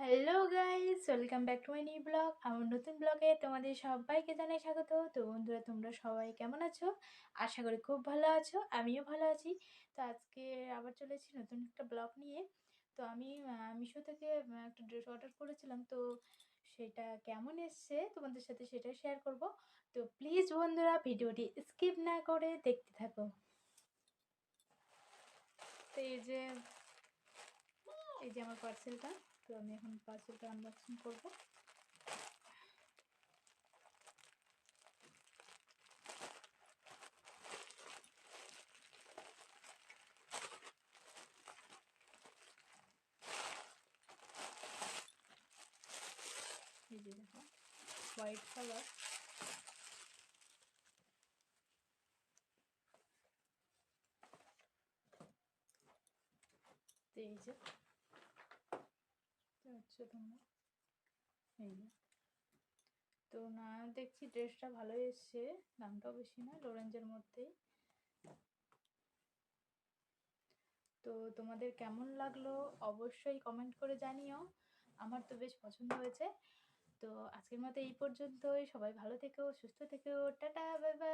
Hello guys welcome back to my new blog আমার নতুন ব্লগে তোমাদের সবাইকে জানাই স্বাগত। তো বন্ধুরা, তোমরা সবাই কেমন আছো? আশা করি খুব ভালো আছো, আমিও ভালো আছি। তো আজকে আবার চলেছি নতুন একটা ব্লগ নিয়ে। তো আমি মিশো থেকে একটা ড্রেস অর্ডার করেছিলাম। তো সেটা কেমন এসছে তোমাদের সাথে সেটা শেয়ার করব। তো প্লিজ বন্ধুরা, ভিডিওটি স্কিপ না করে দেখতে থাকো। তো এই যে এই যে আমার পার্সেলটা তো আমি এখন পার্সেলটা আনবক্সিং করব। হোয়াইট কালার তো এই যে তোমরা তো না, দেখছি ড্রেসটা ভালোই এসছে, দামটাও বেশি না লোরেঞ্জের মধ্যেই। তো তোমাদের কেমন লাগল অবশ্যই কমেন্ট করে জানিও। আমার তো বেশ পছন্দ হয়েছে। তো আজকের মতো এই পর্যন্তই। সবাই ভালো থেকো, সুস্থ থেকো। Tata bye bye